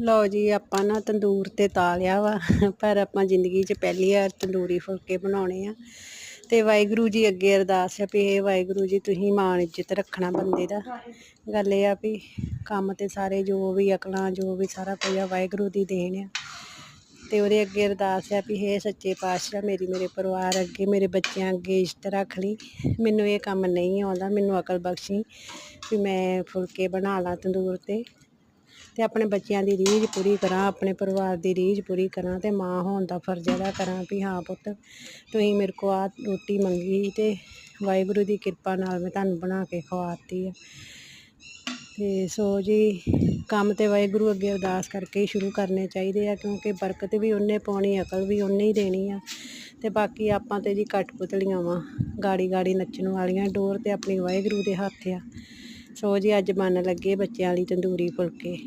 ਲਓ ਜੀ, ਆਪਾਂ ਨਾ ਤੰਦੂਰ ਤੇ ਤਾਲਿਆ ਵਾ, ਪਰ ਆਪਾਂ ਜ਼ਿੰਦਗੀ 'ਚ ਪਹਿਲੀ ਵਾਰ ਤੰਦੂਰੀ ਫੁਲਕੇ ਬਣਾਉਣੇ ਆ। ਤੇ ਵਾਹਿਗੁਰੂ ਜੀ ਅੱਗੇ ਅਰਦਾਸ ਆ ਵੀ ਇਹ ਵਾਹਿਗੁਰੂ ਜੀ ਤੁਸੀਂ ਮਾਣ ਇੱਜ਼ਤ ਰੱਖਣਾ ਬੰਦੇ ਦਾ। ਗੱਲ ਇਹ ਆ ਵੀ ਕੰਮ ਤੇ ਸਾਰੇ ਜੋ ਵੀ ਅਕਲਾਂ, ਜੋ ਵੀ ਸਾਰਾ ਕੁਝ ਆ, ਵਾਹਿਗੁਰੂ ਦੀ ਦੇਣ ਆ। ਤੇ ਉਹਦੇ ਅੱਗੇ ਅਰਦਾਸ ਆ ਵੀ ਹੇ ਸੱਚੇ ਪਾਤਸ਼ਾਹ, ਮੇਰੀ ਮੇਰੇ ਪਰਿਵਾਰ ਅੱਗੇ, ਮੇਰੇ ਬੱਚਿਆਂ ਅੱਗੇ ਇੱਜ਼ਤ ਰੱਖ ਲਈ। ਮੈਨੂੰ ਇਹ ਕੰਮ ਨਹੀਂ ਆਉਂਦਾ, ਮੈਨੂੰ ਅਕਲ ਬਖਸ਼ੀ ਵੀ ਮੈਂ ਫੁਲਕੇ ਬਣਾ ਲਾਂ ਤੰਦੂਰ ਤੇ। ਤੇ ਆਪਣੇ ਬੱਚਿਆਂ ਦੀ ਰੀਝ ਪੂਰੀ ਕਰਾਂ, ਆਪਣੇ ਪਰਿਵਾਰ ਦੀ ਰੀਝ ਪੂਰੀ ਕਰਾਂ ਤੇ ਮਾਂ ਹੋਣ ਦਾ ਫਰਜ਼ ਅਦਾ ਕਰਾਂ ਵੀ ਹਾਂ ਪੁੱਤ, ਤੁਸੀਂ ਮੇਰੇ ਕੋ ਆ ਰੋਟੀ ਮੰਗੀ ਤੇ ਵਾਹਿਗੁਰੂ ਦੀ ਕਿਰਪਾ ਨਾਲ ਮੈਂ ਤੁਹਾਨੂੰ ਬਣਾ ਕੇ ਖਵਾਤੀ ਆ। ਤੇ ਸੋ ਜੀ, ਕੰਮ ਤੇ ਵਾਹਿਗੁਰੂ ਅੱਗੇ ਅਰਦਾਸ ਕਰਕੇ ਹੀ ਸ਼ੁਰੂ ਕਰਨੇ ਚਾਹੀਦੇ ਆ ਕਿਉਂਕਿ ਬਰਕਤ ਵੀ ਉਹਨੇ ਪਾਉਣੀ, ਅਕਲ ਵੀ ਉਹਨੇ ਹੀ ਦੇਣੀ ਆ। ਤੇ ਬਾਕੀ ਆਪਾਂ ਤੇ ਜੀ ਕਠਪੁਤਲੀਆਂ ਵਾਂ, ਗਾੜੀ ਗਾੜੀ ਨੱਚਣ ਵਾਲੀਆਂ, ਡੋਰ ਤੇ ਆਪਣੀ ਵਾਹਿਗੁਰੂ ਦੇ ਹੱਥ ਆ। ਸੋ ਜੀ ਅੱਜ ਬਣ ਲੱਗੇ ਬੱਚਿਆਂ ਲਈ ਤੰਦੂਰੀ ਫੁਲਕੇ।